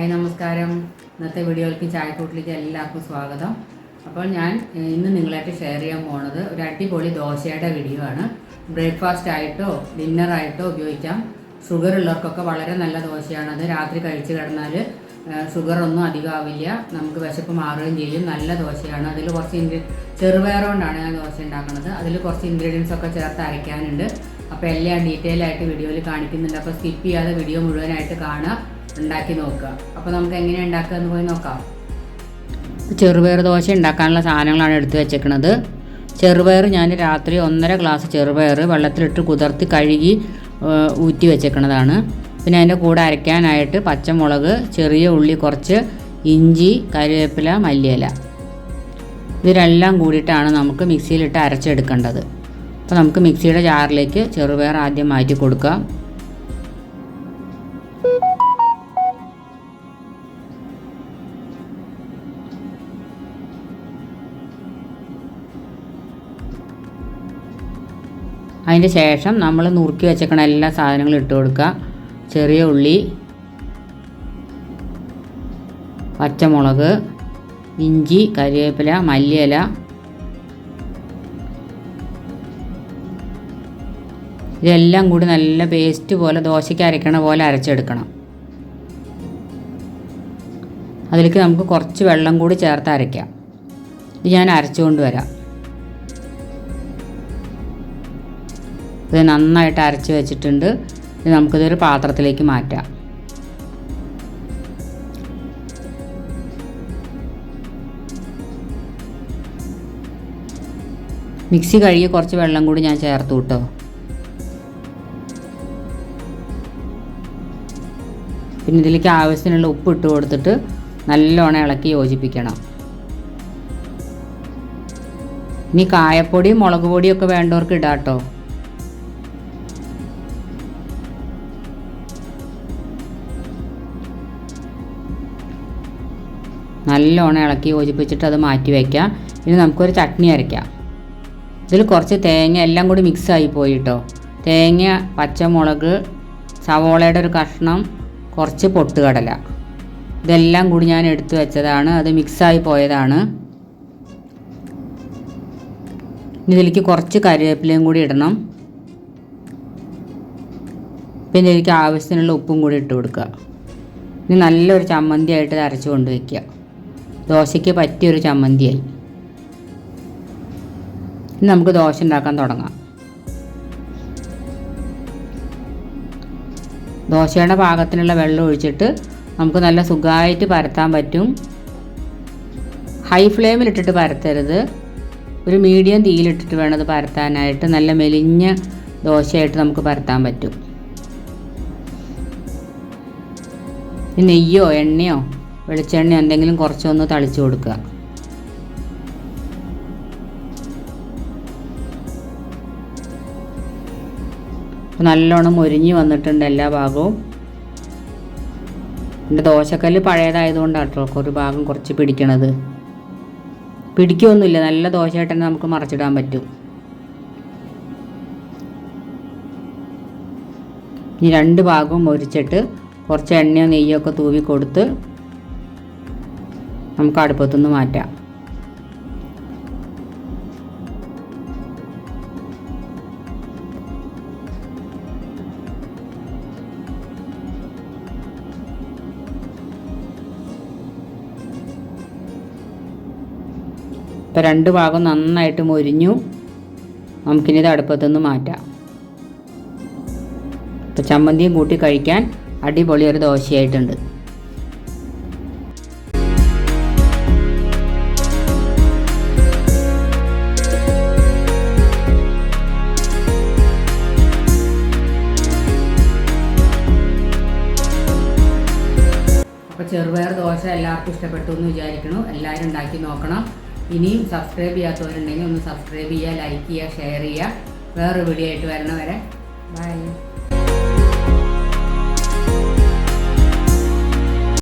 Hi നമസ്കാരം. ഇന്നത്തെ വീഡിയോയിലേക്ക് ചായക്കൂട്ടിലേക്ക് എല്ലാവർക്കും സ്വാഗതം. അപ്പോൾ ഞാൻ ഇന്ന് നിങ്ങളായിട്ട് ഷെയർ ചെയ്യാൻ പോണത് ഒരു അടിപൊളി ദോശയുടെ വീഡിയോ ആണ്. ബ്രേക്ക്ഫാസ്റ്റ് ആയിട്ടോ ഡിന്നറായിട്ടോ ഉപയോഗിക്കാം. ഷുഗർ ഉള്ളവർക്കൊക്കെ വളരെ നല്ല ദോശയാണ് അത്. രാത്രി കഴിച്ചു കിടന്നാൽ ഷുഗർ ഒന്നും അധികമാവില്ല. നമുക്ക് വിശപ്പ് മാറുകയും ചെയ്യും. നല്ല ദോശയാണ്. അതിൽ കുറച്ച് ഇൻഗ്രീ ചെറുപയർ കൊണ്ടാണ് ഞാൻ ദോശ ഉണ്ടാക്കുന്നത്. അതിൽ കുറച്ച് ഇൻഗ്രീഡിയൻസ് ഒക്കെ ചേർത്ത് അരയ്ക്കാനുണ്ട്. അപ്പോൾ എല്ലാം ഡീറ്റെയിൽ ആയിട്ട് വീഡിയോയിൽ കാണിക്കുന്നുണ്ട്. അപ്പോൾ സ്കിപ്പ് ചെയ്യാതെ വീഡിയോ മുഴുവനായിട്ട് കാണുക. ഉണ്ടാക്കി നോക്കുക. അപ്പോൾ നമുക്ക് എങ്ങനെ ഉണ്ടാക്കുക എന്ന് പോയി നോക്കാം. ചെറുപയർ ദോശ ഉണ്ടാക്കാനുള്ള സാധനങ്ങളാണ് എടുത്തു വെച്ചേക്കുന്നത് ചെറുപയർ ഞാൻ രാത്രി ഒന്നര ഗ്ലാസ് ചെറുപയർ വെള്ളത്തിലിട്ട് കുതിർത്തി കഴുകി ഊറ്റി വെച്ചേക്കണതാണ്. പിന്നെ അതിന്റെ കൂടെ അരയ്ക്കാനായിട്ട് പച്ചമുളക് ചെറിയ ഉള്ളി കുറച്ച് ഇഞ്ചി കരിവേപ്പില മല്ലിയില. ഇതിലെല്ലാം കൂടിയിട്ടാണ് നമുക്ക് മിക്സിയിലിട്ട് അരച്ചെടുക്കേണ്ടത്. അപ്പോൾ നമുക്ക് മിക്സിയുടെ ജാറിലേക്ക് ചെറുപയർ ആദ്യം മാറ്റി കൊടുക്കാം. അതിന് ശേഷം നമ്മൾ നുറുക്കി വെച്ചേക്കണ എല്ലാ സാധനങ്ങളും ഇട്ട് കൊടുക്കുക. ചെറിയ ഉള്ളി പച്ചമുളക് ഇഞ്ചി കരിവേപ്പില മല്ലിയില ഇതെല്ലാം കൂടി നല്ല പേസ്റ്റ് പോലെ ദോശയ്ക്ക് അരയ്ക്കണ പോലെ അരച്ചെടുക്കണം. അതിലേക്ക് നമുക്ക് കുറച്ച് വെള്ളം കൂടി ചേർത്ത് അരയ്ക്കാം. ഇത് ഞാൻ അരച്ചുകൊണ്ട് വരാം. ഇത് നന്നായിട്ട് അരച്ച് വെച്ചിട്ടുണ്ട്. ഇത് നമുക്കിതൊരു പാത്രത്തിലേക്ക് മാറ്റാം. മിക്സി കഴുകി കുറച്ച് വെള്ളം കൂടി ഞാൻ ചേർത്തു കേട്ടോ. പിന്നെ ഇതിലേക്ക് ആവശ്യത്തിനുള്ള ഉപ്പ് ഇട്ട് കൊടുത്തിട്ട് നല്ലോണം ഇളക്കി യോജിപ്പിക്കണം. ഇനി കായപ്പൊടിയും മുളക് പൊടിയൊക്കെ വേണ്ടവർക്ക് ഇടാം കേട്ടോ. നല്ലോണം ഇളക്കി യോജിപ്പിച്ചിട്ട് അത് മാറ്റി വയ്ക്കാം. ഇനി നമുക്കൊരു ചട്നി അരയ്ക്കാം ഇതിൽ കുറച്ച് തേങ്ങ എല്ലാം കൂടി മിക്സ് ആയി പോയി കേട്ടോ തേങ്ങ പച്ചമുളക് സവോളയുടെ ഒരു കഷ്ണം കുറച്ച് പൊട്ടുകടല. ഇതെല്ലാം കൂടി ഞാൻ എടുത്തു വെച്ചതാണ്. അത് മിക്സായി പോയതാണ്. ഇതിലേക്ക് കുറച്ച് കറിവേപ്പിലയും കൂടി ഇടണം. പിന്നെ ഇതിലേക്ക് ആവശ്യത്തിനുള്ള ഉപ്പും കൂടി ഇട്ട് കൊടുക്കുക. ഇനി നല്ലൊരു ചമ്മന്തി ആയിട്ട് ഇത് അരച്ച് കൊണ്ട് വയ്ക്കുക ദോശയ്ക്ക് പറ്റിയൊരു ചമ്മന്തിയായി ഇനി നമുക്ക് ദോശ ഉണ്ടാക്കാൻ തുടങ്ങാം. ദോശയുടെ പാകത്തിനുള്ള വെള്ളം ഒഴിച്ചിട്ട് നമുക്ക് നല്ല സുഖമായിട്ട് പരത്താൻ പറ്റും. ഹൈ ഫ്ലെയിമിലിട്ടിട്ട് പരത്തരുത്. ഒരു മീഡിയം തീയിലിട്ടിട്ട് വേണം അത് പരത്താനായിട്ട്. നല്ല മെലിഞ്ഞ ദോശയായിട്ട് നമുക്ക് പരത്താൻ പറ്റും. നെയ്യോ എണ്ണയോ വെളിച്ചെണ്ണയോ എന്തെങ്കിലും കുറച്ചൊന്ന് തളിച്ചു കൊടുക്കുക. നല്ലോണം ഒരിഞ്ഞു വന്നിട്ടുണ്ട് എല്ലാ ഭാഗവും. എന്റെ ദോശക്കല്ല് പഴയതായതുകൊണ്ടാണ് കേട്ടോ ഒരു ഭാഗം കുറച്ച് പിടിക്കണത്. പിടിക്കൊന്നുമില്ല നല്ല ദോശയായിട്ട് തന്നെ നമുക്ക് മറച്ചിടാൻ പറ്റും. ഈ രണ്ട് ഭാഗവും മുരിച്ചിട്ട് കുറച്ച് എണ്ണയോ നെയ്യോ ഒക്കെ തൂവി കൊടുത്ത് നമുക്ക് അടുപ്പത്തുനിന്ന് മാറ്റാം. ഇപ്പം രണ്ട് ഭാഗം നന്നായിട്ട് മൊരിഞ്ഞു. നമുക്കിനിത് അടുപ്പത്തുനിന്ന് മാറ്റാം. ഇപ്പം ചമ്മന്തിയും കൂട്ടി കഴിക്കാൻ അടിപൊളി ഒരു ദോശയായിട്ടുണ്ട്. ചെറുപയർ ദോശ എല്ലാവർക്കും ഇഷ്ടപ്പെട്ടു എന്ന് വിചാരിക്കുന്നു. എല്ലാവരും ഉണ്ടാക്കി നോക്കണം. ഇനിയും സബ്സ്ക്രൈബ് ചെയ്യാത്തവരുണ്ടെങ്കിൽ ഒന്ന് സബ്സ്ക്രൈബ് ചെയ്യുക ലൈക്ക് ചെയ്യുക ഷെയർ ചെയ്യുക. വേറൊരു വീഡിയോ ആയിട്ട് വരണവരെ ബൈ